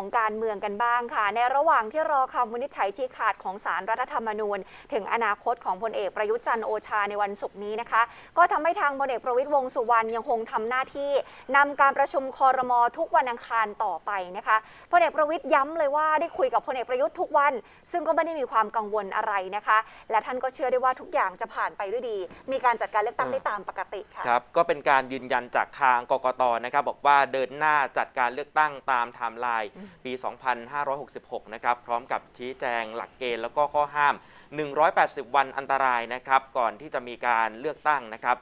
ของการเมืองกันบ้างค่ะ ในระหว่างที่รอคำวินิจฉัยชี้ขาดของสารรัฐธรรมนูญ ถึงอนาคตของพลเอกประยุทธ์จันทร์โอชาในวันศุกร์นี้นะคะ ก็ทำให้ทางพลเอกประวิตยวงษ์สุวรรณยังคงทำหน้าที่นำการประชุมคอรมอทุกวันอังคารต่อไปนะคะพลเอกประวิตยย้ำเลยว่าได้คุยกับพลเอกประยุทธ์ทุกวัน ซึ่งก็ไม่ได้มีความกังวลอะไรนะคะ และท่านก็เชื่อได้ว่าทุกอย่างจะผ่านไปด้วยดี มีการจัดการเลือกตั้งได้ตามปกติค่ะครับก็เป็นการยืนยันจากทางกกตนะครับบอกว่าเดินหน้าจัดการเลือกตั้งตามไทม์ไลน์ปี 2566 นะครับ พร้อมกับชี้แจงหลักเกณฑ์แล้วก็ข้อห้าม 180 วันอันตรายนะครับ ก่อนที่จะมีการเลือกตั้งนะครับ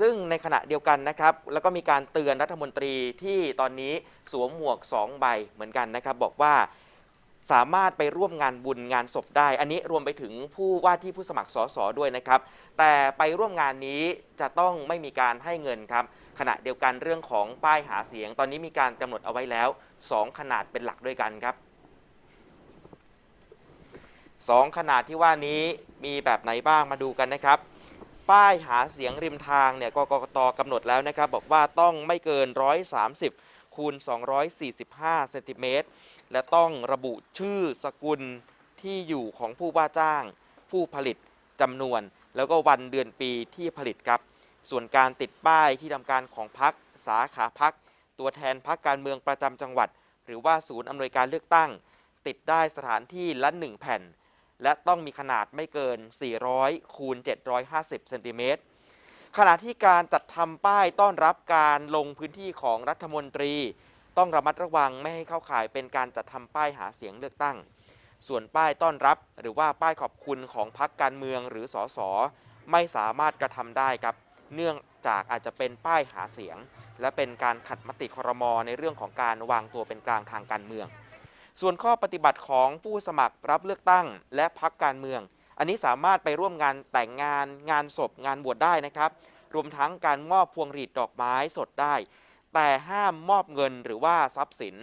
ซึ่งในขณะเดียวกันนะครับ แล้วก็มีการเตือนรัฐมนตรีที่ตอนนี้สวมหมวก 2 ใบเหมือนกันนะครับ บอกว่า สามารถไปร่วมงานบุญงานศพได้ อันนี้รวมไปถึงผู้ว่าที่ผู้สมัครสสด้วยนะครับ แต่ไปร่วมงานนี้จะต้องไม่มีการให้เงินครับ ขณะเดียวกันเรื่องของป้ายหาเสียง ตอนนี้มีการกำหนดเอาไว้แล้ว 2 ขนาดเป็นหลักด้วยกันครับ 2 ขนาดที่ว่านี้มีแบบไหนบ้างมาดูกันนะครับ ป้ายหาเสียงริมทางเนี่ยกกตกำหนดแล้วนะครับ บอกว่าต้องไม่เกิน 130คูณ245เซนติเมตร และต้องระบุชื่อสกุลที่อยู่ของผู้ว่าจ้าง ผู้ผลิตจำนวน แล้วก็วันเดือนปีที่ผลิตครับ ส่วนการติดป้ายที่ทำการของพักสาขาพัก ตัวแทนพักการเมืองประจำจังหวัด หรือว่าศูนย์อำนวยการเลือกตั้ง ติดได้สถานที่ละ1แผ่น และต้องมีขนาดไม่เกิน 400คูณ750เซนติเมตรขณะที่การจัดทำป้ายต้อนรับการลงพื้นที่ของรัฐมนตรี ต้องระมัดระวังไม่ให้เข้าข่ายเป็นการจัดทำป้ายหาเสียงเลือกตั้ง ส่วนป้ายต้อนรับ หรือว่าป้ายขอบคุณของพรรคการเมืองหรือสสไม่สามารถกระทำได้ครับ เนื่องจากอาจจะเป็นป้ายหาเสียง และเป็นการขัดมติครมในเรื่องของการวางตัวเป็นกลางทางการเมือง ส่วนข้อปฏิบัติของผู้สมัครรับเลือกตั้ง และพักการเมือง อันนี้สามารถไปร่วมงานแต่งงาน งานศพงานบวชได้นะครับ รวมทั้งการมอบพวงหรีดดอกไม้สดได้ แต่ห้ามมอบเงินหรือว่าทรัพย์สิน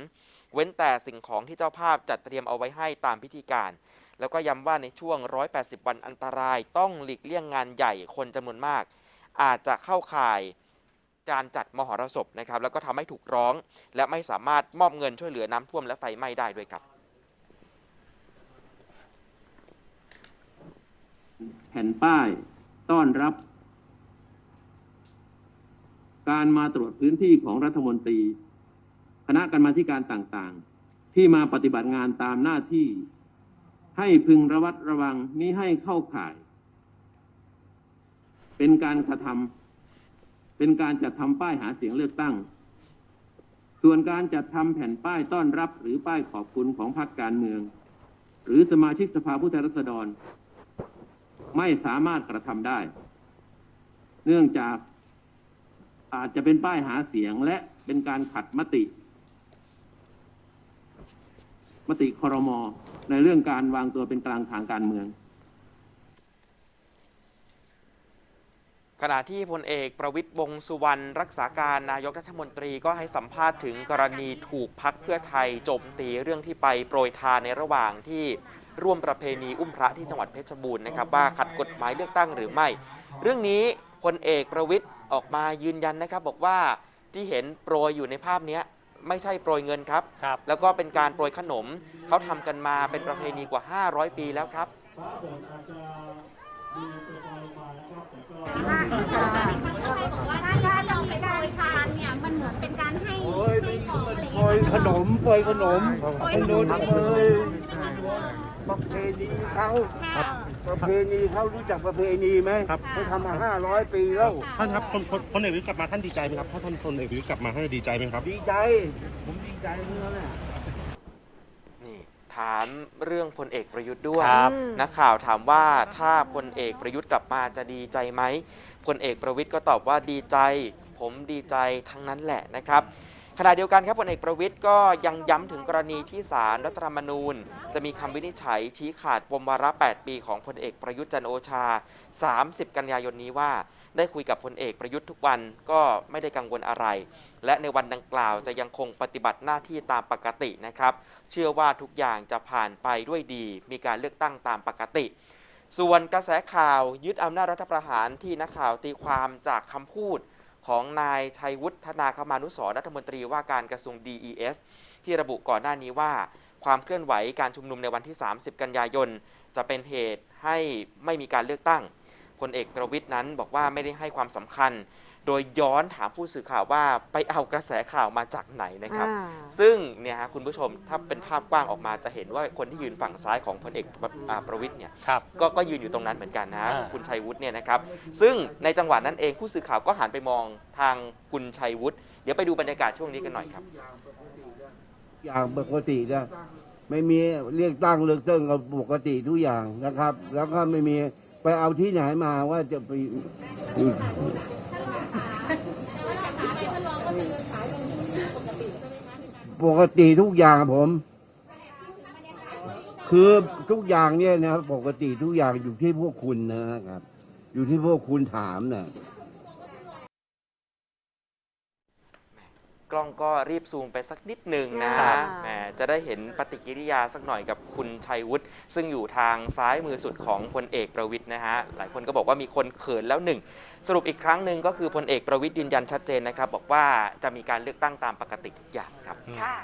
เว้นแต่สิ่งของที่เจ้าภาพจัดเตรียมเอาไว้ให้ตามพิธีการ แล้วก็ย้ำว่าในช่วง 180 วันอันตรายต้องหลีกเลี่ยงงานใหญ่คนจำนวนมาก อาจจะเข้าข่ายการจัดมหรสพนะครับแล้วก็ทำให้ถูกร้อง และไม่สามารถมอบเงินช่วยเหลือน้ำท่วมและไฟไหม้ได้ด้วยครับ แผ่นป้ายต้อนรับ การมาตรวจพื้นที่ของรัฐมนตรี คณะกรรมาธิการต่างๆ ที่มาปฏิบัติงานตามหน้าที่ ให้พึงระวัดระวังมิให้เข้าข่าย เป็นการกระทำเป็นการจัดทำป้ายหาเสียงเลือกตั้ง ส่วนการจัดทำแผ่นป้ายต้อนรับ หรือป้ายขอบคุณของพรรคการเมือง หรือสมาชิกสภาผู้แทนราษฎร ไม่สามารถกระทำได้ เนื่องจาก อาจจะเป็นป้ายหาเสียงและเป็นการขัดมติ มติคอรมอในเรื่องการวางตัวเป็นกลางทางการเมือง ขณะที่พลเอกประวิตยวงสุวรรณรักษาการนายกรัฐมนตรีก็ให้สัมภาษณ์ถึงกรณีถูกพักเพื่อไทยโจมตีเรื่องที่ไปโปรยทานในระหว่างที่ร่วมประเพณีอุ้มพระที่จังหวัดเพชรบูรณ์นะครับว่าขัดกฎหมายเลือกตั้งหรือไม่ เรื่องนี้พลเอกประวิตย ออกมายืนยันนะครับ บอกว่าที่เห็นโปรยอยู่ในภาพเนี้ยไม่ใช่โปรยเงินครับ ครับ แล้วก็เป็นการโปรยขนม เขาทำกันมาเป็นประเพณีกว่า 500 ปีแล้วครับ ถ้าถ้าเราไปโปรยทานเนี่ยมันเหมือนเป็นการให้ให้ของอะไรอย่างโปรยเงี้ยขนมโปรยขนมไอ้นู่นเอ้ยประเพณีเขาค่ะ ประเพณีเขารู้จักประเพณีไหมครับ เขาทำมาห้าร้อยปีแล้ว ท่านครับพลพลพลเอกประยุทธ์กลับมาท่านดีใจไหมครับถ้าท่านพลเอกประยุทธ์กลับมาท่านจะดีใจไหมครับ ดีใจ ผมดีใจเมื่อน่ะ นี่ถามเรื่องพลเอกประยุทธ์ด้วยครับ นักข่าวถามว่าถ้าพลเอกประยุทธ์กลับมาจะดีใจไหมพลเอกประวิทย์ก็ตอบว่าดีใจ ผมดีใจทั้งนั้นแหละนะครับ ขณะเดียวกันครับพลเอกประวิทย์ก็ยังย้ำถึงกรณีที่ศาลรัฐธรรมนูญ จะมีคำวินิจฉัยชี้ขาดปมวาระ 8 ปีของพลเอกประยุทธ์จันโอชา 30 กันยายนนี้ว่า ได้คุยกับพลเอกประยุทธ์ทุกวันก็ไม่ได้กังวลอะไร และในวันดังกล่าวจะยังคงปฏิบัติหน้าที่ตามปกตินะครับ เชื่อว่าทุกอย่างจะผ่านไปด้วยดี มีการเลือกตั้งตามปกติ ส่วนกระแสข่าวยึดอำนาจรัฐประหารที่นักข่าวตีความจากคำพูด ของนายชัยวุฒนาคมานุสรรัฐมนตรีว่าการกระทรวง DES ที่ระบุก่อนหน้านี้ว่า ความเคลื่อนไหวการชุมนุมในวันที่ 30 กันยายน จะเป็นเหตุให้ไม่มีการเลือกตั้งพลเอกประวิทย์นั้นบอกว่าไม่ได้ให้ความสำคัญ โดยย้อนถามผู้สื่อข่าวว่าไปเอากระแสข่าวมาจากไหนนะครับ อ่า ซึ่งเนี่ยฮะคุณผู้ชมถ้าเป็นภาพกว้างออกมาจะเห็นว่าคนที่ยืนฝั่งซ้ายของพลเอกประอ่าประวิทย์เนี่ย ครับ ก็ก็ยืนอยู่ตรงนั้นเหมือนกันนะฮะอ่า คุณชัยวุฒิเนี่ยนะครับ ซึ่งในจังหวะนั้นเองผู้สื่อข่าวก็หันไปมองทางคุณชัยวุฒิเดี๋ยวไปดูบรรยากาศช่วงนี้กันหน่อยครับ อย่างปกตินะไม่มีเรียกตั้งเลือกตั้งก็ปกติทุกอย่างนะครับ แล้วก็ไม่มีไปเอาที่ไหนมาว่าจะไป ปกติทุกอย่างผม คือทุกอย่างเนี่ยนะปกติทุกอย่างอยู่ที่พวกคุณนะครับ อยู่ที่พวกคุณถามนะ กล้องก็รีบซูมไปสักนิดหนึ่งนะอ่าแหมจะได้เห็นปฏิกิริยาสักหน่อยกับคุณชัยวุฒิซึ่งอยู่ทางซ้ายมือสุดของพลเอกประวิทย์นะฮะ หลายคนก็บอกว่ามีคนเขินแล้วหนึ่ง สรุปอีกครั้งหนึ่งก็คือพลเอกประวิทย์ยืนยันชัดเจนนะครับ บอกว่าจะมีการเลือกตั้งตามปกติทุกอย่างครับ ค่ะ